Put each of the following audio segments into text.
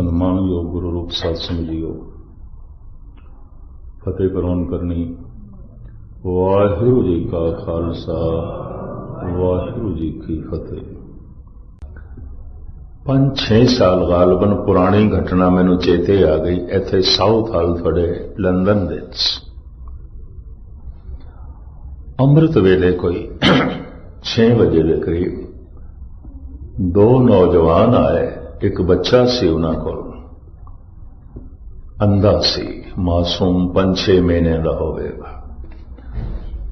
ਸਨਮਾਨਯੋਗ ਗੁਰੂ ਰੂਪ ਸਾਧ ਸੰਗਤ ਜੀਓ। ਫਤਿਹ ਕਰੋਨ ਕਰਨੀ। ਵਾਹਿਗੁਰੂ ਜੀ ਕਾ ਖਾਲਸਾ, ਵਾਹਿਗੁਰੂ ਜੀ ਕੀ ਫਤਿਹ। ਪੰਜ 6 ਸਾਲ ਗਾਲਬਨ ਪੁਰਾਣੀ ਘਟਨਾ ਮੈਨੂੰ ਚੇਤੇ ਆ ਗਈ। ਇੱਥੇ ਸਾਊਥ ਹਾਲ ਤੁਹਾਡੇ ਲੰਡਨ ਵਿੱਚ। ਅੰਮ੍ਰਿਤ ਵੇਲੇ ਕੋਈ 6 ਵਜੇ ਦੇ ਕਰੀਬ ਦੋ ਨੌਜਵਾਨ ਆਏ। ਇੱਕ ਬੱਚਾ ਸੀ ਉਹਨਾਂ ਕੋਲ। ਅੰਦਾ ਸੀ, ਮਾਸੂਮ 5-6 ਮਹੀਨੇ ਦਾ ਹੋਵੇਗਾ।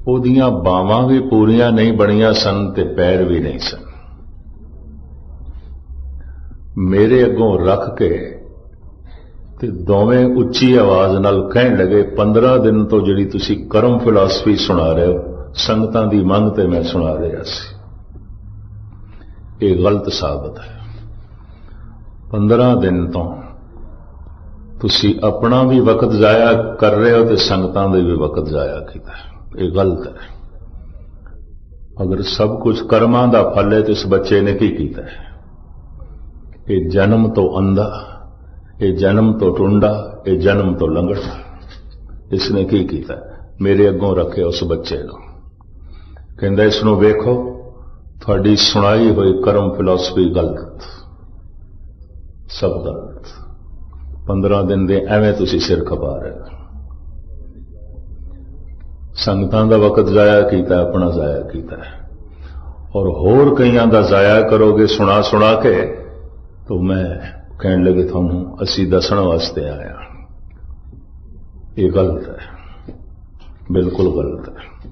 ਉਹਦੀਆਂ ਬਾਵਾਂ ਵੀ ਪੂਰੀਆਂ ਨਹੀਂ ਬਣੀਆਂ ਸਨ ਤੇ ਪੈਰ ਵੀ ਨਹੀਂ ਸਨ। ਮੇਰੇ ਅੱਗੋਂ ਰੱਖ ਕੇ ਤੇ ਦੋਵੇਂ ਉੱਚੀ ਆਵਾਜ਼ ਨਾਲ ਕਹਿਣ ਲੱਗੇ 15 ਦਿਨ ਤੋਂ ਜਿਹੜੀ ਤੁਸੀਂ ਕਰਮ ਫਿਲਾਸਫੀ ਸੁਣਾ ਰਹੇ ਹੋ, ਸੰਗਤਾਂ ਦੀ ਮੰਗ ਤੇ ਮੈਂ ਸੁਣਾ ਰਿਹਾ ਸੀ। ਇਹ ਗਲਤ ਸਾਬਤ ਹੈ। 15 ਦਿਨ ਤੋਂ। ਤੁਸੀਂ ਆਪਣਾ ਵੀ ਵਕਤ ਜ਼ਾਇਆ ਕਰ ਰਹੇ ਹੋ ਤੇ ਸੰਗਤਾਂ ਦੇ ਵੀ ਵਕਤ ਜ਼ਾਇਆ ਕੀਤਾ ਇਹ ਗਲਤ ਹੈ। ਅਗਰ ਸਭ ਕੁਝ ਕਰਮਾਂ ਦਾ ਫਲ ਹੈ ਤੇ ਇਸ ਬੱਚੇ ਨੇ ਕੀ ਕੀਤਾ ਹੈ? ਇਹ ਜਨਮ ਤੋਂ ਅੰਧਾ, ਇਹ ਜਨਮ ਤੋਂ ਟੁੰਡਾ, ਇਹ ਜਨਮ ਤੋਂ ਲੰਗੜਾ। ਇਸ ਨੇ ਕੀ ਕੀਤਾ? ਮੇਰੇ ਅੱਗੋਂ ਰੱਖਿਆ ਉਸ ਬੱਚੇ ਨੂੰ। ਕਹਿੰਦਾ, ਇਸ ਨੂੰ ਵੇਖੋ, ਤੁਹਾਡੀ ਸੁਣਾਈ ਹੋਈ ਕਰਮ ਫਿਲਾਸਫੀ ਗਲਤ। ਸਭ ਗਲਤ 15 ਦਿਨ ਦੇ ਐਵੇਂ ਤੁਸੀਂ ਸਿਰ ਖਪਾ ਰਹੇ ਹੋ। ਸੰਗਤਾਂ ਦਾ ਵਕਤ ਜ਼ਾਇਆ ਕੀਤਾ, ਆਪਣਾ ਜ਼ਾਇਆ ਕੀਤਾ ਔਰ ਹੋਰ ਕਈਆਂ ਦਾ ਜ਼ਾਇਆ ਕਰੋਗੇ ਸੁਣਾ ਸੁਣਾ ਕੇ, ਤਾਂ ਮੈਂ ਕਹਿਣ ਲੱਗੇ ਤੁਹਾਨੂੰ, ਅਸੀਂ ਦੱਸਣ ਵਾਸਤੇ ਆਇਆ ਇਹ ਗਲਤ ਹੈ। ਬਿਲਕੁਲ ਗਲਤ ਹੈ।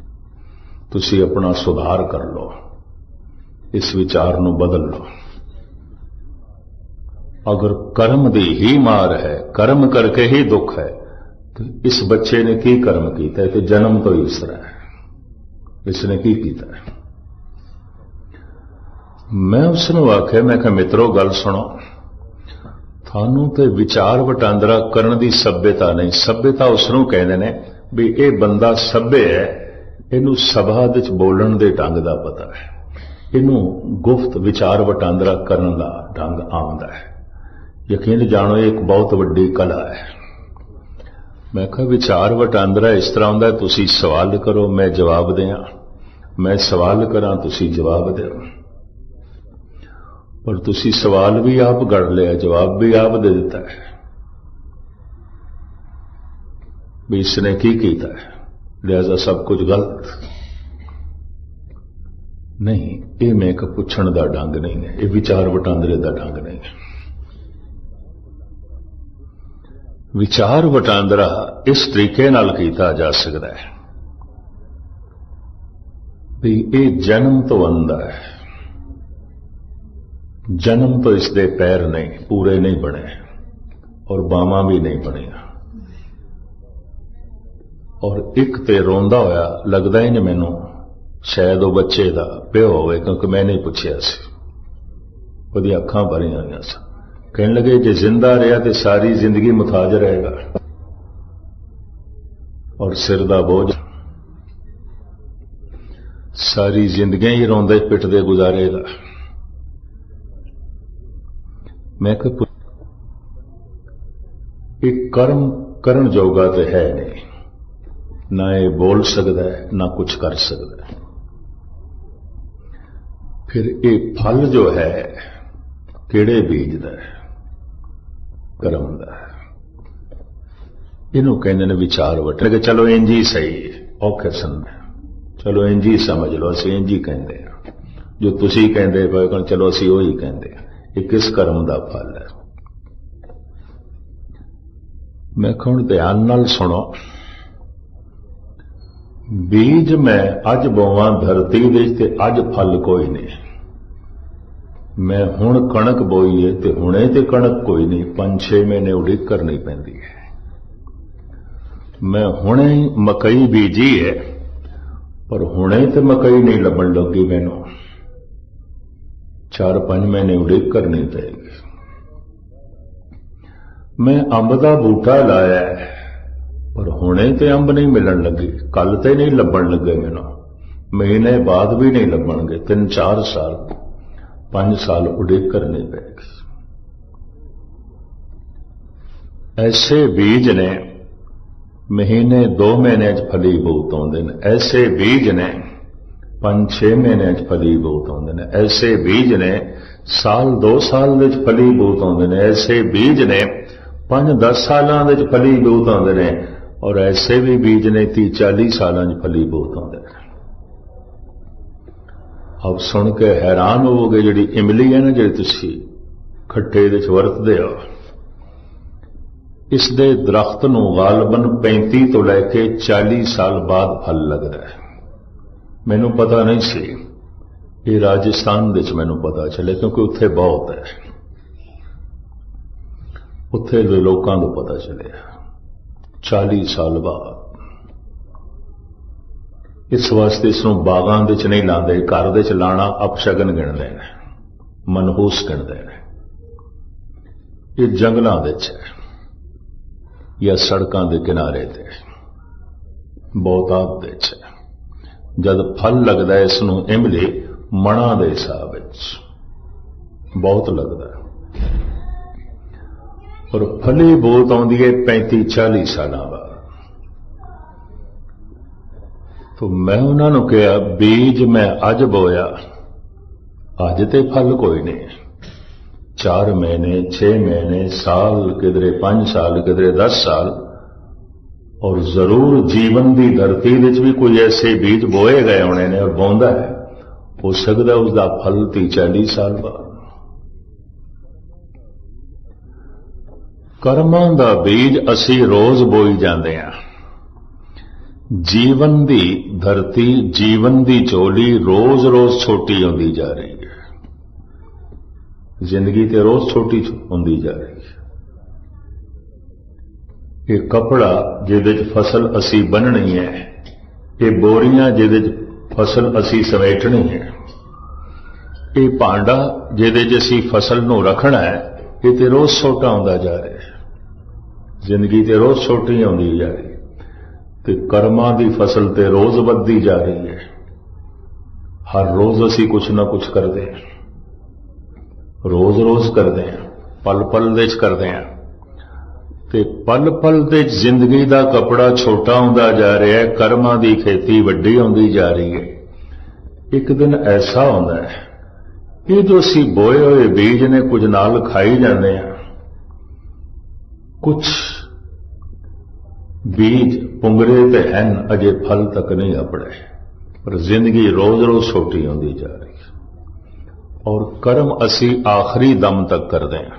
ਤੁਸੀਂ ਆਪਣਾ ਸੁਧਾਰ ਕਰ ਲਓ। ਇਸ ਵਿਚਾਰ ਨੂੰ ਬਦਲ ਲਓ। अगर कर्म दी ही मार है कर्म करके ही दुख है तो इस बच्चे ने की कर्म कीता है तो जन्म तो इसरा है इसने ਕੀ ਕੀਤਾ? है ਮੈਂ ਉਸ ਨੂੰ ਆਖਿਆ, ਮੈਂ ਕਿਹਾ, ਮਿੱਤਰੋ, ਗੱਲ ਸੁਣੋ। ਤੁਹਾਨੂੰ ਤੇ ਵਿਚਾਰ ਵਟਾਂਦਰਾ ਕਰਨ ਦੀ ਸੱਭਿਅਤਾ ਨਹੀਂ। ਸੱਭਿਅਤਾ ਉਸ ਨੂੰ ਕਹਿੰਦੇ ਨੇ ਵੀ ਇਹ ਬੰਦਾ ਸਭੇ ਹੈ, ਇਹਨੂੰ ਸਭਾ ਵਿੱਚ ਬੋਲਣ ਦੇ ਢੰਗ ਦਾ ਪਤਾ ਹੈ। ਇਹਨੂੰ ਗੁਫਤ ਵਿਚਾਰ ਵਟਾਂਦਰਾ ਕਰਨ ਦਾ ਢੰਗ ਆਉਂਦਾ ਹੈ। ਯਕੀਨ ਜਾਣੋ, ਇਹ ਇੱਕ ਬਹੁਤ ਵੱਡੀ ਕਲਾ ਹੈ। ਮੈਂ ਕਿਹਾ, ਵਿਚਾਰ ਵਟਾਂਦਰਾ ਇਸ ਤਰ੍ਹਾਂ ਹੁੰਦਾ, ਤੁਸੀਂ ਸਵਾਲ ਕਰੋ, ਮੈਂ ਜਵਾਬ ਦਿਆਂ। ਮੈਂ ਸਵਾਲ ਕਰਾਂ, ਤੁਸੀਂ ਜਵਾਬ ਦਿਓ। ਪਰ ਤੁਸੀਂ ਸਵਾਲ ਵੀ ਆਪ ਗੜ ਲਿਆ, ਜਵਾਬ ਵੀ ਆਪ ਦੇ ਦਿੱਤਾ ਹੈ। ਵੀ ਇਸ ਨੇ ਕੀ ਕੀਤਾ ਹੈ? ਲਿਆਜ਼ਾ, ਸਭ ਕੁਝ ਗਲਤ? ਨਹੀਂ, ਇਹ ਮੈਂ ਕਿ ਪੁੱਛਣ ਦਾ ਢੰਗ ਨਹੀਂ ਹੈ, ਇਹ ਵਿਚਾਰ ਵਟਾਂਦਰੇ ਦਾ ਢੰਗ ਨਹੀਂ ਹੈ। ਵਿਚਾਰ ਵਟਾਂਦਰਾ ਇਸ ਤਰੀਕੇ ਨਾਲ ਕੀਤਾ ਜਾ ਸਕਦਾ ਹੈ ਵੀ ਇਹ ਜਨਮ ਤੋਂ ਅੰਦਾ ਹੈ। ਜਨਮ ਤੋਂ ਇਸ ਦੇ ਪੈਰ ਨਹੀਂ, ਪੂਰੇ ਨਹੀਂ ਬਣੇ ਔਰ ਬਾਹਾਂ ਵੀ ਨਹੀਂ ਬਣੀਆਂ। ਔਰ ਇੱਕ ਤੇ ਰੋਂਦਾ ਹੋਇਆ ਲੱਗਦਾ ਹੀ ਨਹੀਂ ਮੈਨੂੰ, ਸ਼ਾਇਦ ਉਹ ਬੱਚੇ ਦਾ, ਪਿਓ ਹੋਵੇ, ਕਿਉਂਕਿ ਮੈਂ ਨਹੀਂ ਪੁੱਛਿਆ ਸੀ। ਉਹਦੀ ਅੱਖਾਂ ਭਰੀਆਂ ਹੋਈਆਂ ਸਨ। ਕਹਿਣ ਲੱਗੇ, ਜੇ ਜ਼ਿੰਦਾ ਰਿਹਾ ਤੇ ਸਾਰੀ ਜ਼ਿੰਦਗੀ ਮੁਤਾਜ ਰਹੇਗਾ। ਔਰ ਸਿਰ ਦਾ ਬੋਝ। ਸਾਰੀ ਜ਼ਿੰਦਗੀ ਹੀ ਰੋਂਦੇ ਪਿੱਟਦੇ ਗੁਜ਼ਾਰੇਗਾ। ਮੈਂ ਕਿ ਇਹ ਕਰਮ ਕਰਨ ਜੋਗਾ ਤੇ ਹੈ ਨਹੀਂ। ਨਾ ਇਹ ਬੋਲ ਸਕਦਾ ਹੈ, ਨਾ ਕੁਝ ਕਰ ਸਕਦਾ ਹੈ। ਫਿਰ ਇਹ ਫਲ ਜੋ ਹੈ, ਕਿਹੜੇ ਬੀਜ ਦਾ ਹੈ? ਕਰਮ ਦਾ ਹੈ। ਇਹਨੂੰ ਕਹਿੰਦੇ ਨੇ ਵਿਚਾਰ ਵਟਣ ਕਿ ਚਲੋ ਇੰਜ ਹੀ ਸਹੀ ਔਖੇ ਸੰਦ ਚਲੋ ਇੰਜ ਹੀ ਸਮਝ ਲਓ, ਅਸੀਂ ਇੰਜ ਹੀ ਕਹਿੰਦੇ ਆ ਜੋ ਤੁਸੀਂ ਕਹਿੰਦੇ ਪਏ ਕੋਲ ਚਲੋ ਅਸੀਂ ਉਹੀ ਕਹਿੰਦੇ ਆ ਇਹ ਕਿਸ ਕਰਮ ਦਾ ਫਲ ਹੈ? ਮੈਂ ਕਹਣ ਧਿਆਨ ਨਾਲ ਸੁਣੋ। ਬੀਜ ਮੈਂ ਅੱਜ ਬੋਵਾਂ ਧਰਤੀ ਦੇ ਤੇ ਅੱਜ ਫਲ ਕੋਈ ਨਹੀਂ। ਮੈਂ ਹੁਣ ਕਣਕ ਬੋਈ ਹੈ ਤੇ ਹੁਣੇ ਤੇ ਕਣਕ ਕੋਈ ਨਹੀਂ 5-6 ਮਹੀਨੇ ਉਡੀਕ ਕਰਨੀ ਪੈਂਦੀ ਹੈ। ਮੈਂ ਹੁਣੇ ਮਕਈ ਬੀਜੀ ਹੈ, ਪਰ ਹੁਣੇ ਤੇ ਮਕਈ ਨਹੀਂ ਲੱਭਣ ਲੱਗੀ ਮੈਨੂੰ। 4-5 ਮਹੀਨੇ ਉਡੀਕ ਕਰਨੀ ਪਏਗੀ ਮੈਂ ਅੰਬ ਦਾ ਬੂਟਾ ਲਾਇਆ ਪਰ ਹੁਣੇ ਤੇ ਅੰਬ ਨਹੀਂ ਮਿਲਣ ਲੱਗੇ ਕੱਲ ਤੇ ਨਹੀਂ ਲੱਭਣ ਲੱਗੇ ਮੈਨੂੰ। ਮਹੀਨੇ ਬਾਅਦ ਵੀ ਨਹੀਂ ਲੱਭਣਗੇ 3-4 ਸਾਲ। 5 ਸਾਲ ਉਡੀਕ ਕਰਨੀ ਪੈਗੀ ਐਸੇ ਬੀਜ ਨੇ ਮਹੀਨੇ 2 ਮਹੀਨਿਆਂ 'ਚ ਫਲੀ ਬਹੁਤ ਆਉਂਦੇ ਨੇ। ਐਸੇ ਬੀਜ ਨੇ 5-6 ਮਹੀਨਿਆਂ 'ਚ ਫਲੀ ਬਹੁਤ ਆਉਂਦੇ ਨੇ। ਐਸੇ ਬੀਜ ਨੇ ਸਾਲ 2 ਸਾਲ ਦੇ 'ਚ ਫਲੀ ਬਹੁਤ ਆਉਂਦੇ ਨੇ। ਐਸੇ ਬੀਜ ਨੇ 5-10 ਸਾਲਾਂ ਦੇ 'ਚ ਫਲੀ ਬਹੁਤ ਆਉਂਦੇ ਨੇ। ਔਰ ਐਸੇ ਵੀ ਬੀਜ ਨੇ 30-40 ਸਾਲਾਂ 'ਚ ਫਲੀ ਬਹੁਤ ਆਉਂਦੇ ਨੇ। ਆਪ ਸੁਣ ਕੇ ਹੈਰਾਨ ਹੋਵੋਗੇ ਜਿਹੜੀ ਇਮਲੀ ਹੈ ਨਾ ਜਿਹੜੀ ਤੁਸੀਂ ਖੱਟੇ ਦੇ 'ਚ ਵਰਤਦੇ ਹੋ। ਇਸ ਦੇ ਦਰਖਤ ਨੂੰ ਗਾਲਬਨ 35 ਤੋਂ ਲੈ ਕੇ 40 ਸਾਲ ਬਾਅਦ ਫਲ ਲੱਗਦਾ ਹੈ। ਮੈਨੂੰ ਪਤਾ ਨਹੀਂ ਸੀ। ਇਹ ਰਾਜਸਥਾਨ ਦੇ ਵਿੱਚ ਮੈਨੂੰ ਪਤਾ ਚੱਲੇ ਕਿਉਂਕਿ ਉੱਥੇ ਬਹੁਤ ਹੈ। ਉੱਥੇ ਦੇ ਲੋਕਾਂ ਨੂੰ ਪਤਾ ਚੱਲਿਆ। 40 ਸਾਲ ਬਾਅਦ। ਇਸ ਵਾਸਤੇ ਇਸ ਨੂੰ ਬਾਗਾਂ ਵਿੱਚ ਨਹੀਂ ਲਾਉਂਦੇ, ਘਰ ਦੇ ਚ ਲਾਣਾ ਅਪਸ਼ਗਨ ਗਿਣਦੇ ਨੇ, ਮਨਹੂਸ ਗਿਣਦੇ ਨੇ। ਇਹ ਜੰਗਲਾਂ ਵਿੱਚ ਹੈ ਜਾਂ ਸੜਕਾਂ ਦੇ ਕਿਨਾਰੇ ਤੇ ਬਹੁਤਾਤ ਦੇ ਹੈ। ਜਦ ਫਲ ਲੱਗਦਾ ਹੈ ਇਸ ਨੂੰ ਇਮਲੀ ਮਣਾ ਦੇ ਹਿਸਾਬ ਵਿੱਚ ਬਹੁਤ ਲੱਗਦਾ ਹੈ। ਔਰ ਫਲੀ ਬਹੁਤ ਆਉਂਦੀ ਹੈ 35 40 ਸਾਲਾਂ ਬਾਅਦ। ਤੋ ਮੈਂ ਉਹਨਾਂ ਨੂੰ ਕਿਹਾ, ਬੀਜ ਮੈਂ ਅੱਜ ਬੋਇਆ, ਅੱਜ ਤੇ ਫਲ ਕੋਈ ਨਹੀਂ। 4 ਮਹੀਨੇ 6 ਮਹੀਨੇ, ਸਾਲ ਕਿਧਰੇ 5 ਸਾਲ, ਕਿਧਰੇ 10 ਸਾਲ, ਔਰ ਜ਼ਰੂਰ ਜੀਵਨ ਦੀ ਧਰਤੀ ਵਿੱਚ ਵੀ ਕੋਈ ਐਸੇ ਬੀਜ ਬੋਏ ਗਏ ਹੋਣੇ ਨੇ ਔਰ ਬੋਂਦਾ ਹੈ। ਹੋ ਸਕਦਾ ਉਸ ਦਾ ਫਲ 30 40 ਸਾਲ ਬਾਅਦ। ਕਰਮਾਂ ਦਾ ਬੀਜ ਅਸੀਂ ਰੋਜ਼ ਬੋਈ ਜਾਂਦੇ ਹਾਂ। ਜੀਵਨ ਦੀ ਧਰਤੀ, ਜੀਵਨ ਦੀ ਝੋਲੀ ਰੋਜ਼-ਰੋਜ਼ ਛੋਟੀ ਹੁੰਦੀ ਜਾ ਰਹੀ ਹੈ। ਜ਼ਿੰਦਗੀ ਤੇ ਰੋਜ਼ ਛੋਟੀ ਹੁੰਦੀ ਜਾ ਰਹੀ ਹੈ। ਇਹ ਕਪੜਾ ਜਿਹਦੇ 'ਚ ਫਸਲ ਅਸੀਂ ਬੰਨਣੀ ਹੈ, ਇਹ ਬੋਰੀਆਂ ਜਿਹਦੇ 'ਚ ਫਸਲ ਅਸੀਂ ਸਮੇਟਣੀ ਹੈ, ਇਹ ਭਾਂਡਾ ਜਿਹਦੇ 'ਚ ਅਸੀਂ ਫਸਲ ਨੂੰ ਰੱਖਣਾ ਹੈ, ਇਹ ਤੇ ਰੋਜ਼ ਛੋਟਾ ਹੁੰਦਾ ਜਾ ਰਿਹਾ ਹੈ। ਜ਼ਿੰਦਗੀ ਤੇ ਰੋਜ਼ ਛੋਟੀ ਹੁੰਦੀ ਜਾ ਰਹੀ ਤੇ ਕਰਮਾਂ ਦੀ ਫਸਲ ਤੇ ਰੋਜ਼ ਵੱਧਦੀ ਜਾ ਰਹੀ ਹੈ। ਹਰ ਰੋਜ਼ ਅਸੀਂ ਕੁਝ ਨਾ ਕੁਝ ਕਰਦੇ ਹਾਂ। ਰੋਜ਼-ਰੋਜ਼ ਕਰਦੇ ਹਾਂ, ਪਲ-ਪਲ ਦੇ ਚ ਕਰਦੇ ਹਾਂ। ਤੇ ਪਲ-ਪਲ ਦੇ ਜ਼ਿੰਦਗੀ ਦਾ ਕਪੜਾ ਛੋਟਾ ਹੁੰਦਾ ਜਾ ਰਿਹਾ ਹੈ, ਕਰਮਾਂ ਦੀ ਖੇਤੀ ਵੱਡੀ ਹੁੰਦੀ ਜਾ ਰਹੀ ਹੈ। ਇੱਕ ਦਿਨ ਐਸਾ ਹੁੰਦਾ ਹੈ, ਇਹ ਜੋ ਅਸੀਂ ਬੋਏ ਹੋਏ ਬੀਜ ਨੇ ਕੁਝ ਨਾਲ ਖਾਈ ਜਾਂਦੇ ਆ ਕੁਝ ਬੀਜ ਪੁੰਗਰੇ ਤੇ ਹਨ, ਅਜੇ ਫਲ ਤੱਕ ਨਹੀਂ ਆਪਣੇ ਪਰ ਜ਼ਿੰਦਗੀ ਰੋਜ਼-ਰੋਜ਼ ਛੋਟੀ ਹੁੰਦੀ ਜਾ ਰਹੀ ਹੈ। ਔਰ ਕਰਮ ਅਸੀਂ ਆਖਰੀ ਦਮ ਤੱਕ ਕਰਦੇ ਹਾਂ।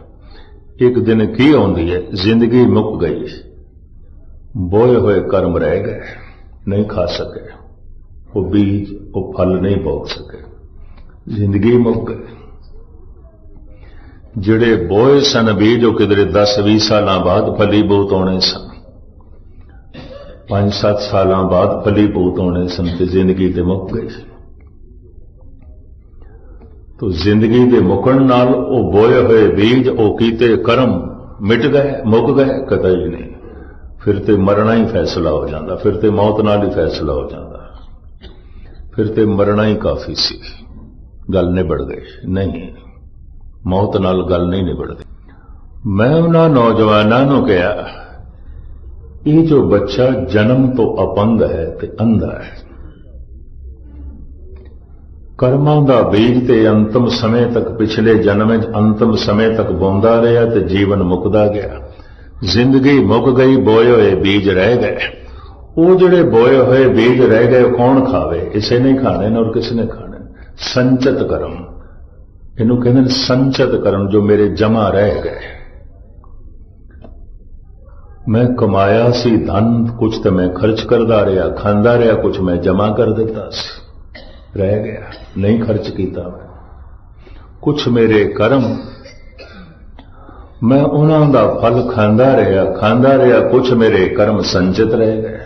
ਇੱਕ ਦਿਨ ਕੀ ਆਉਂਦੀ ਹੈ? ਜ਼ਿੰਦਗੀ ਮੁੱਕ ਗਈ ਬੋਏ ਹੋਏ ਕਰਮ ਰਹਿ ਗਏ ਨਹੀਂ ਖਾ ਸਕੇ। ਉਹ ਬੀਜ, ਉਹ ਫਲ ਨਹੀਂ ਭੋਗ ਸਕੇ। ਜ਼ਿੰਦਗੀ ਮੁੱਕ ਗਈ ਜਿਹੜੇ ਬੋਏ ਸਨ ਬੀਜ, ਉਹ ਕਿਧਰੇ 10-20 ਸਾਲਾਂ ਬਾਅਦ ਫਲੀ ਬਹੁਤ ਆਉਣੇ ਸਨ। 5-7 ਸਾਲਾਂ ਬਾਅਦ ਪਲੀ ਭੂਤ ਆਉਣੇ ਸਨ ਤੇ ਜ਼ਿੰਦਗੀ ਤੇ ਮੁੱਕ ਗਈ ਤੋ ਜ਼ਿੰਦਗੀ ਦੇ ਮੁਕਣ ਨਾਲ ਉਹ ਬੋਏ ਹੋਏ ਬੀਜ, ਉਹ ਕੀਤੇ ਕਰਮ ਮਿਟ ਗਏ, ਮੁੱਕ ਗਏ ਕਤਈ ਨਹੀਂ। ਫਿਰ ਤੇ ਮਰਨਾ ਹੀ ਫੈਸਲਾ ਹੋ ਜਾਂਦਾ, ਫਿਰ ਤੇ ਮੌਤ ਨਾਲ ਹੀ ਫੈਸਲਾ ਹੋ ਜਾਂਦਾ। ਫਿਰ ਤੇ ਮਰਨਾ ਹੀ ਕਾਫੀ ਸੀ। ਗੱਲ ਨਿਬੜ ਗਈ। ਨਹੀਂ, ਮੌਤ ਨਾਲ ਗੱਲ ਨਹੀਂ ਨਿਬੜਦੀ। ਮੈਂ ਉਹਨਾਂ ਨੌਜਵਾਨਾਂ ਨੂੰ ਕਿਹਾ ਇਹ ਜੋ ਬੱਚਾ ਜਨਮ ਤੋਂ ਅਪੰਗ ਹੈ ਤੇ ਅੰਧਾ ਹੈ। ਕਰਮਾਂ ਦਾ ਬੀਜ ਤੇ ਅੰਤਮ ਸਮੇਂ ਤੱਕ ਪਿਛਲੇ ਜਨਮ ਵਿੱਚ ਅੰਤਮ ਸਮੇਂ ਤੱਕ ਬੋਂਦਾ ਰਿਹਾ ਤੇ ਜੀਵਨ ਮੁੱਕਦਾ ਗਿਆ। ਜ਼ਿੰਦਗੀ ਮੁੱਕ ਗਈ, ਬੋਏ ਹੋਏ ਬੀਜ ਰਹਿ ਗਏ। ਉਹ ਜਿਹੜੇ ਬੋਏ ਹੋਏ ਬੀਜ ਰਹਿ ਗਏ ਕੌਣ ਖਾਵੇ? ਇਸੇ ਨੇ ਖਾਣੇ ਨੇ ਔਰ ਕਿਸ ਨੇ ਖਾਣੇ ਸੰਚਤ ਕਰਮ। ਇਹਨੂੰ ਕਹਿੰਦੇ ਨੇ ਸੰਚਤ ਕਰਮ ਜੋ ਮੇਰੇ ਜਮਾ ਰਹਿ ਗਏ। ਮੈਂ ਕਮਾਇਆ ਸੀ ਧਨ ਕੁਝ ਤੇ ਮੈਂ ਖਰਚ ਕਰਦਾ ਰਿਹਾ, ਖਾਂਦਾ ਰਿਹਾ ਕੁਝ ਮੈਂ ਜਮਾ ਕਰ ਦਿੱਤਾ ਸੀ। ਰਹਿ ਗਿਆ, ਨਹੀਂ ਖਰਚ ਕੀਤਾ ਮੈਂ। ਕੁਝ ਮੇਰੇ ਕਰਮ, ਮੈਂ ਉਹਨਾਂ ਦਾ ਫਲ ਖਾਂਦਾ ਰਿਹਾ ਖਾਂਦਾ ਰਿਹਾ ਕੁਝ ਮੇਰੇ ਕਰਮ ਸੰਚਿਤ ਰਹਿ ਗਏ।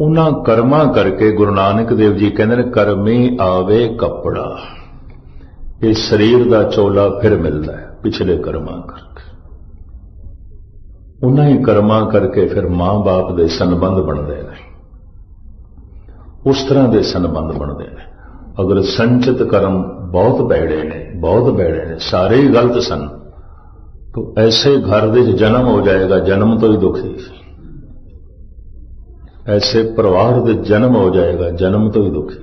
ਉਹਨਾਂ ਕਰਮਾਂ ਕਰਕੇ ਗੁਰੂ ਨਾਨਕ ਦੇਵ ਜੀ ਕਹਿੰਦੇ ਨੇ, ਕਰਮੀ ਆਵੇ ਕੱਪੜਾ, ਇਹ ਸਰੀਰ ਦਾ ਚੋਲਾ ਫਿਰ ਮਿਲਦਾ ਹੈ, ਪਿਛਲੇ ਕਰਮਾਂ ਕਰਕੇ। ਉਹਨਾਂ ਹੀ ਕਰਮਾਂ ਕਰਕੇ ਫਿਰ ਮਾਂ-ਬਾਪ ਦੇ ਸੰਬੰਧ ਬਣਦੇ ਨੇ। ਉਸ ਤਰ੍ਹਾਂ ਦੇ ਸੰਬੰਧ ਬਣਦੇ ਨੇ। ਅਗਰ ਸੰਚਿਤ ਕਰਮ ਬਹੁਤ ਬੈੜੇ ਨੇ, ਬਹੁਤ ਬੈੜੇ ਨੇ, ਸਾਰੇ ਹੀ ਗਲਤ ਸਨ, ਤੋ ਐਸੇ ਘਰ ਦੇ ਜਨਮ ਹੋ ਜਾਏਗਾ, ਜਨਮ ਤੋਂ ਹੀ ਦੁਖੀ ਐਸੇ ਪਰਿਵਾਰ ਦੇ ਜਨਮ ਹੋ ਜਾਏਗਾ, ਜਨਮ ਤੋਂ ਹੀ ਦੁਖੀ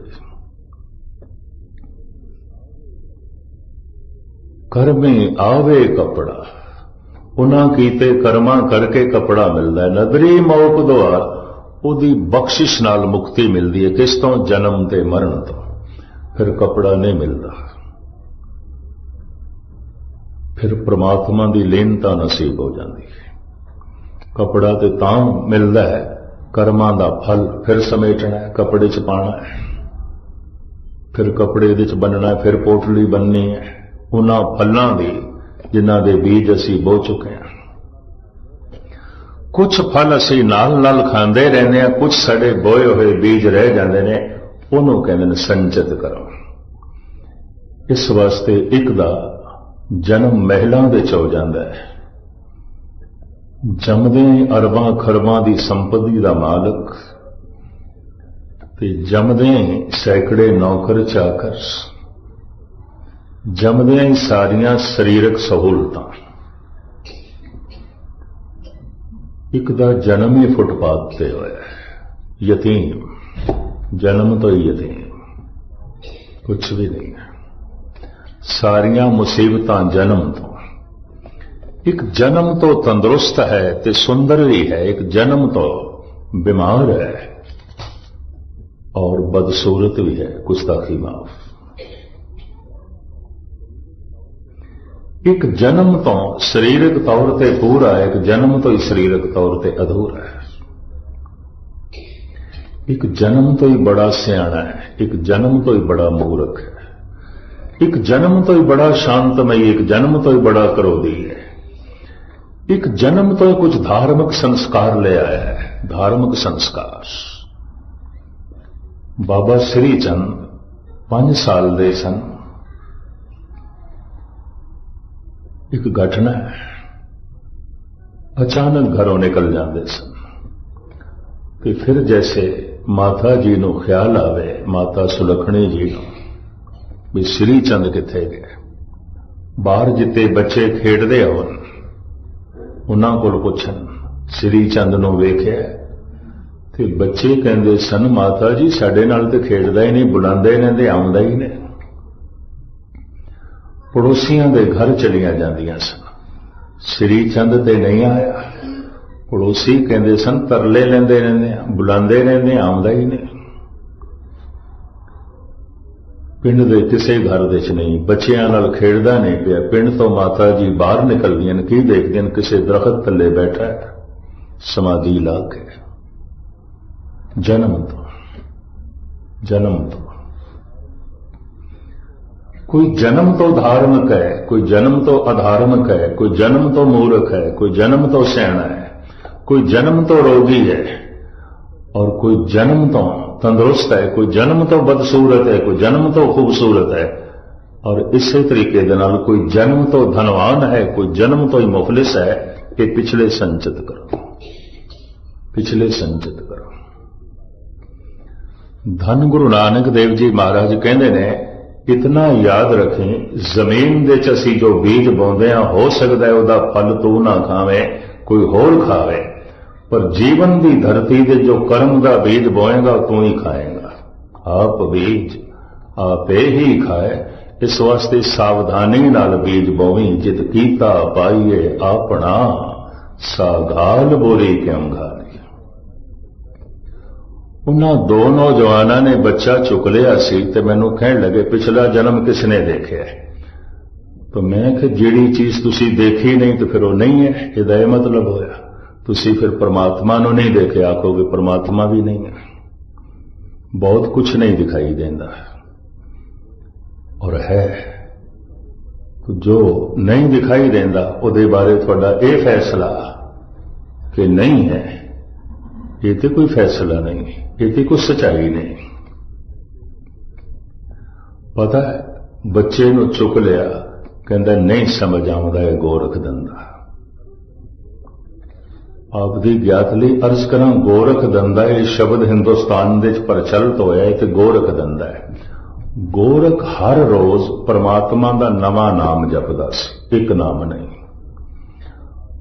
ਘਰ ਆਵੇ ਕਪੜਾ ਉਹਨਾਂ ਕੀਤੇ ਕਰਮਾਂ ਕਰਕੇ ਕਪੜਾ ਮਿਲਦਾ ਹੈ। ਨਦਰੀ ਮੌਕ ਦੁਆਰ ਉਹਦੀ ਬਖਸ਼ਿਸ਼ ਨਾਲ ਮੁਕਤੀ ਮਿਲਦੀ ਹੈ, ਕਿਸ ਤੋਂ? ਜਨਮ ਤੇ ਮਰਨ ਤੋਂ। ਫਿਰ ਕਪੜਾ ਨਹੀਂ ਮਿਲਦਾ। ਫਿਰ ਪ੍ਰਮਾਤਮਾ ਦੀ ਲੈਨਤਾ ਨਸੀਬ ਹੋ ਜਾਂਦੀ ਹੈ। ਕਪੜਾ ਤੇ ਤਾਂ ਮਿਲਦਾ ਹੈ, ਕਰਮਾਂ ਦਾ ਫਲ ਫਿਰ ਸਮੇਟਣਾ ਹੈ, ਕਪੜੇ 'ਚ ਪਾਣਾ ਹੈ। ਫਿਰ ਕਪੜੇ ਦੇ 'ਚ ਬੰਨਣਾ ਫਿਰ ਪੋਟਲੀ ਬੰਨਣੀ ਹੈ। ਉਹਨਾਂ ਫਲਾਂ ਦੀ ਜਿਨ੍ਹਾਂ ਦੇ ਬੀਜ ਅਸੀਂ ਬੋ ਚੁੱਕੇ ਹਾਂ। ਕੁਝ ਫਲ ਅਸੀਂ ਨਾਲ ਨਾਲ ਖਾਂਦੇ ਰਹਿੰਦੇ ਹਾਂ ਕੁਝ ਸਾਡੇ ਬੋਏ ਹੋਏ ਬੀਜ ਰਹਿ ਜਾਂਦੇ ਨੇ, ਉਹਨੂੰ ਕਹਿੰਦੇ ਨੇ ਸੰਚਿਤ ਕਰੋ। ਇਸ ਵਾਸਤੇ ਇੱਕ ਦਾ ਜਨਮ ਮਹਿਲਾ ਦੇ ਚ ਹੋ ਜਾਂਦਾ ਹੈ। ਜੰਮਦੇ ਅਰਬਾਂ ਖਰਬਾਂ ਦੀ ਸੰਪਤੀ ਦਾ ਮਾਲਕ ਤੇ ਜੰਮਦੇ ਸੈਂਕੜੇ ਨੌਕਰ ਚਾਕਰ ਜੰਮਦਿਆਂ ਹੀ ਸਾਰੀਆਂ ਸਰੀਰਕ ਸਹੂਲਤਾਂ। ਇੱਕ ਦਾ ਜਨਮ ਹੀ ਫੁੱਟਪਾਥ ਤੇ ਹੋਇਆ ਯਤੀਮ। ਜਨਮ ਤੋਂ ਹੀ ਯਤੀਮ। ਕੁਝ ਵੀ ਨਹੀਂ ਹੈ। ਸਾਰੀਆਂ ਮੁਸੀਬਤਾਂ ਜਨਮ ਤੋਂ। ਇੱਕ ਜਨਮ ਤੋਂ ਤੰਦਰੁਸਤ ਹੈ ਤੇ ਸੁੰਦਰ ਵੀ ਹੈ। ਇੱਕ ਜਨਮ ਤੋਂ ਬਿਮਾਰ ਹੈ। ਔਰ ਬਦਸੂਰਤ ਵੀ ਹੈ। ਗੁਸਤਾਖੀ ਮਾਫ। ਇੱਕ ਜਨਮ ਤੋਂ ਸਰੀਰਕ ਤੌਰ ਤੇ ਪੂਰਾ ਹੈ ਇੱਕ ਜਨਮ ਤੋਂ ਹੀ ਸਰੀਰਕ ਤੌਰ ਤੇ ਅਧੂਰਾ ਹੈ। ਇੱਕ ਜਨਮ ਤੋਂ ਹੀ ਬੜਾ ਸਿਆਣਾ ਹੈ, ਇੱਕ ਜਨਮ ਤੋਂ ਹੀ ਬੜਾ ਮੂਰਖ ਹੈ। ਇੱਕ ਜਨਮ ਤੋਂ ਹੀ ਬੜਾ ਸ਼ਾਂਤਮਈ, ਇੱਕ ਜਨਮ ਤੋਂ ਹੀ ਬੜਾ ਕਰੋਧੀ ਹੈ। ਇੱਕ ਜਨਮ ਤੋਂ ਹੀ ਕੁਝ ਧਾਰਮਿਕ ਸੰਸਕਾਰ ਲੈ ਆਇਆ ਹੈ, ਧਾਰਮਿਕ ਸੰਸਕਾਰ। ਬਾਬਾ ਸ੍ਰੀ ਚੰਦ 5 ਸਾਲ ਦੇ ਸਨ। ਇੱਕ ਘਟਨਾ ਅਚਾਨਕ ਘਰੋਂ ਨਿਕਲ ਜਾਂਦੇ ਸਨ ਤੇ ਫਿਰ ਜੈਸੇ ਮਾਤਾ ਜੀ ਨੂੰ ਖਿਆਲ ਆਵੇ, ਮਾਤਾ ਸੁਲਖਣੀ ਜੀ ਨੂੰ, ਵੀ ਸ੍ਰੀ ਚੰਦ ਕਿੱਥੇ ਗਏ? ਬਾਹਰ ਜਿੱਤੇ ਬੱਚੇ ਖੇਡਦੇ ਹੋਣ, ਉਹਨਾਂ ਕੋਲ ਪੁੱਛਣ, ਸ੍ਰੀ ਚੰਦ ਨੂੰ ਵੇਖਿਆ ਤੇ ਬੱਚੇ ਕਹਿੰਦੇ ਸਨ, ਮਾਤਾ ਜੀ, ਸਾਡੇ ਨਾਲ ਤੇ ਖੇਡਦਾ ਹੀ ਨਹੀਂ, ਬੁਲਾਉਂਦੇ ਨੇ ਤੇ ਆਉਂਦਾ ਹੀ ਨਹੀਂ। ਪੜੋਸੀਆਂ ਦੇ ਘਰ ਚਲੀਆਂ ਜਾਂਦੀਆਂ ਸਨ। ਸ੍ਰੀ ਚੰਦ ਤੇ ਨਹੀਂ ਆਇਆ। ਪੜੋਸੀ ਕਹਿੰਦੇ ਸਨ, ਤਰਲੇ ਲੈਂਦੇ ਰਹਿੰਦੇ ਆ, ਬੁਲਾਉਂਦੇ ਰਹਿੰਦੇ ਆਉਂਦਾ ਹੀ ਨਹੀਂ। ਪਿੰਡ ਦੇ ਕਿਸੇ ਘਰ ਦੇ ਚ ਨਹੀਂ, ਬੱਚਿਆਂ ਨਾਲ ਖੇਡਦਾ ਨਹੀਂ ਪਿਆ। ਪਿੰਡ ਤੋਂ ਮਾਤਾ ਜੀ ਬਾਹਰ ਨਿਕਲਦੀਆਂ ਨੇ, ਕੀ ਦੇਖਦੇ ਨੇ? ਕਿਸੇ ਦਰਖਤ ਥੱਲੇ ਬੈਠਾ ਹੈ। ਸਮਾਧੀ ਲਾ ਕੇ। ਜਨਮ ਤੋਂ ਜਨਮ ਤੋਂ। ਕੋਈ ਜਨਮ ਤੋਂ ਧਾਰਮਿਕ ਹੈ ਕੋਈ ਜਨਮ ਤੋਂ ਅਧਾਰਮਿਕ ਹੈ ਕੋਈ ਜਨਮ ਤੋਂ ਮੂਰਖ ਹੈ ਕੋਈ ਜਨਮ ਤੋਂ ਸਿਆਣਾ ਹੈ ਕੋਈ ਜਨਮ ਤੋਂ ਰੋਗੀ ਹੈ ਔਰ ਕੋਈ ਜਨਮ ਤੋਂ ਤੰਦਰੁਸਤ ਹੈ ਕੋਈ ਜਨਮ ਤੋਂ ਬਦਸੂਰਤ ਹੈ ਕੋਈ ਜਨਮ ਤੋਂ ਖੂਬਸੂਰਤ ਹੈ ਔਰ ਇਸੇ ਤਰੀਕੇ ਦੇ ਨਾਲ ਕੋਈ ਜਨਮ ਤੋਂ ਧਨਵਾਨ ਹੈ ਕੋਈ ਜਨਮ ਤੋਂ ਹੀ ਮੁਫਲਿਸ ਹੈ ਇਹ ਪਿਛਲੇ ਸੰਚਿਤ ਕਰੋ ਪਿਛਲੇ ਸੰਚਿਤ ਕਰੋ ਧੰਨ ਗੁਰੂ ਨਾਨਕ ਦੇਵ ਜੀ ਮਹਾਰਾਜ ਕਹਿੰਦੇ ਨੇ ਇਤਨਾ ਯਾਦ ਰੱਖੇ, ਜ਼ਮੀਨ ਦੇ ਚ ਅਸੀਂ ਜੋ ਬੀਜ ਬੋਂਦੇ ਆ ਹੋ ਸਕਦਾ ਹੈ ਉਹਦਾ ਫਲ ਤੂੰ ਨਾ ਖਾਵੇਂ, ਕੋਈ ਹੋਰ ਖਾਵੇ। ਪਰ ਜੀਵਨ ਦੀ ਧਰਤੀ ਦੇ ਜੋ ਕਰਮ ਦਾ ਬੀਜ ਬੋਏਗਾ, ਤੂੰ ਹੀ ਖਾਏਗਾ। ਆਪ ਬੀਜ ਆਪੇ ਹੀ ਖਾਏ, ਇਸ ਵਾਸਤੇ ਸਾਵਧਾਨੀ ਨਾਲ ਬੀਜ ਬੋਵੀਂ, ਜਿਤ ਕੀਤਾ ਪਾਈਏ ਆਪਣਾ। ਸਾਗਾਲ ਬੋਰੀ ਕਿਉਂ ਘਾਲੀ ਉਹਨਾਂ ਦੋ ਨੌਜਵਾਨਾਂ ਨੇ ਬੱਚਾ ਚੁੱਕ ਲਿਆ ਸੀ ਤੇ ਮੈਨੂੰ ਕਹਿਣ ਲੱਗੇ, ਪਿਛਲਾ ਜਨਮ ਕਿਸ ਨੇ ਦੇਖਿਆ? ਤਾਂ ਮੈਂ ਕਿ ਜਿਹੜੀ ਚੀਜ਼ ਤੁਸੀਂ ਦੇਖੀ ਨਹੀਂ ਤੇ ਫਿਰ ਉਹ ਨਹੀਂ ਹੈ, ਇਹਦਾ ਇਹ ਮਤਲਬ ਹੋਇਆ। ਤੁਸੀਂ ਫਿਰ ਪਰਮਾਤਮਾ ਨੂੰ ਨਹੀਂ ਦੇਖਿਆ ਆਖੋਗੇ ਪਰਮਾਤਮਾ ਵੀ ਨਹੀਂ ਹੈ। ਬਹੁਤ ਕੁਝ ਨਹੀਂ ਦਿਖਾਈ ਦਿੰਦਾ। ਔਰ ਹੈ, ਜੋ ਨਹੀਂ ਦਿਖਾਈ ਦਿੰਦਾ, ਉਹਦੇ ਬਾਰੇ ਤੁਹਾਡਾ ਇਹ ਫੈਸਲਾ ਕਿ ਨਹੀਂ ਹੈ ਇਹ ਤੇ ਕੋਈ ਫੈਸਲਾ ਨਹੀਂ, ਇਹ ਤੇ ਕੋਈ ਸਚਾਈ ਨਹੀਂ। ਪਤਾ ਬੱਚੇ ਨੂੰ ਚੁੱਕ ਲਿਆ, ਕਹਿੰਦਾ ਨਹੀਂ ਸਮਝ ਆਉਂਦਾ, ਇਹ ਗੋਰਖ ਦੰਦਾ। ਆਪ ਦੀ ਗਿਆਤ ਲਈ ਅਰਜ਼ ਕਰਾਂ ਗੋਰਖ ਦੰਦਾ, ਇਹ ਸ਼ਬਦ ਹਿੰਦੁਸਤਾਨ ਦੇ ਵਿੱਚ ਪ੍ਰਚਲਿਤ ਹੋਇਆ ਹੈ ਤੇ ਗੋਰਖ ਦੰਦਾ ਹੈ। ਗੋਰਖ ਹਰ ਰੋਜ਼ ਪਰਮਾਤਮਾ ਦਾ ਨਵਾਂ ਨਾਮ ਜਪਦਾ ਸੀ, ਇੱਕ ਨਾਮ ਨਹੀਂ।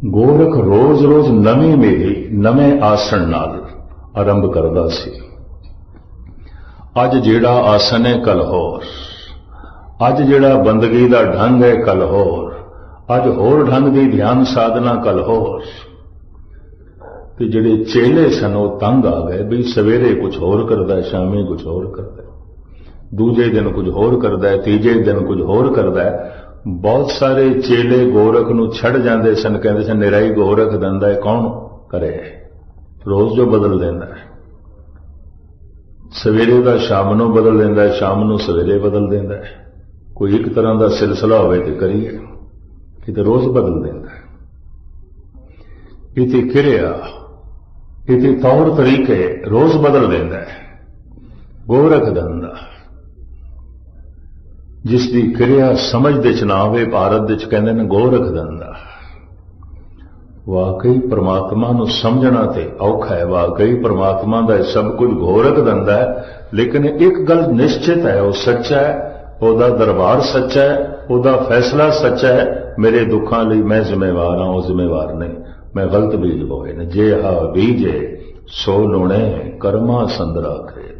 ਗੋਰਖ ਰੋਜ਼-ਰੋਜ਼ ਨਵੀਂ ਮੇਰੀ ਨਵੇਂ ਆਸਣ ਨਾਲ ਆਰੰਭ ਕਰਦਾ ਸੀ। ਅੱਜ ਜਿਹੜਾ ਆਸਨ ਹੈ ਕਲ ਹੋਰ ਅੱਜ ਜਿਹੜਾ ਬੰਦਗੀ ਦਾ ਢੰਗ ਹੈ ਕਲ ਹੋਰ ਅੱਜ ਹੋਰ ਢੰਗ ਦੀ ਧਿਆਨ ਸਾਧਨਾ ਕਲ ਹੋਰ। ਤੇ ਜਿਹੜੇ ਚੇਲੇ ਸਨ ਉਹ ਤੰਗ ਆ ਗਏ ਵੀ ਸਵੇਰੇ ਕੁਝ ਹੋਰ ਕਰਦਾ ਹੈ, ਸ਼ਾਮੀ ਕੁਝ ਹੋਰ ਕਰਦਾ ਦੂਜੇ ਦਿਨ ਕੁਝ ਹੋਰ ਕਰਦਾ ਤੀਜੇ ਦਿਨ ਕੁਝ ਹੋਰ ਕਰਦਾ ਬਹੁਤ ਸਾਰੇ ਚੇਲੇ ਗੋਰਖ ਨੂੰ ਛੱਡ ਜਾਂਦੇ ਸਨ, ਕਹਿੰਦੇ ਸਨ ਨਿਰਾਈ ਗੋਰਖ ਦੰਦਾ ਹੈ, ਕੌਣ ਕਰੇ ਰੋਜ਼ ਜੋ ਬਦਲ ਦਿੰਦਾ ਹੈ। ਸਵੇਰੇ ਦਾ ਸ਼ਾਮ ਨੂੰ ਬਦਲ ਦਿੰਦਾ ਹੈ, ਸ਼ਾਮ ਨੂੰ ਸਵੇਰੇ ਬਦਲ ਦਿੰਦਾ ਹੈ। ਕੋਈ ਇੱਕ ਤਰ੍ਹਾਂ ਦਾ ਸਿਲਸਿਲਾ ਹੋਵੇ ਤੇ ਕਰੀਏ ਕਿਤੇ ਰੋਜ਼ ਬਦਲ ਦਿੰਦਾ ਹੈ। ਇਤੇ ਕਿਰਿਆ ਇਤੇ ਤੌਰ ਤਰੀਕੇ ਰੋਜ਼ ਬਦਲ ਦਿੰਦਾ ਹੈ। ਗੋਰਖ ਦੰਦਾ ਜਿਸ ਦੀ ਕਿਰਿਆ ਸਮਝ ਦੇ ਚ ਨਾ ਆਵੇ, ਭਾਰਤ ਦੇ ਚ ਕਹਿੰਦੇ ਨੇ ਗੋਰਖ ਦੰਦਾ। ਵਾਕਈ ਪ੍ਰਮਾਤਮਾ ਨੂੰ ਸਮਝਣਾ ਤੇ ਔਖਾ ਹੈ। ਵਾਕਈ ਪ੍ਰਮਾਤਮਾ ਦਾ ਸਭ ਕੁਝ ਗੋਰਖ ਦੰਦਾ ਹੈ। ਲੇਕਿਨ ਇੱਕ ਗੱਲ ਨਿਸ਼ਚਿਤ ਹੈ, ਉਹ ਸੱਚਾ ਹੈ। ਉਹਦਾ ਦਰਬਾਰ ਸੱਚਾ ਹੈ, ਉਹਦਾ ਫੈਸਲਾ ਸੱਚਾ ਹੈ। ਮੇਰੇ ਦੁੱਖਾਂ ਲਈ ਮੈਂ ਜ਼ਿੰਮੇਵਾਰ ਹਾਂ, ਉਹ ਜ਼ਿੰਮੇਵਾਰ ਨਹੀਂ। ਮੈਂ ਗਲਤ ਬੀਜ ਬੋਏ ਨੇ। ਜੇ ਹਾ ਬੀਜੇ, ਸੋ ਲੋਣੇ ਕਰਮਾ ਸੰਦਰਾ ਕਰੇ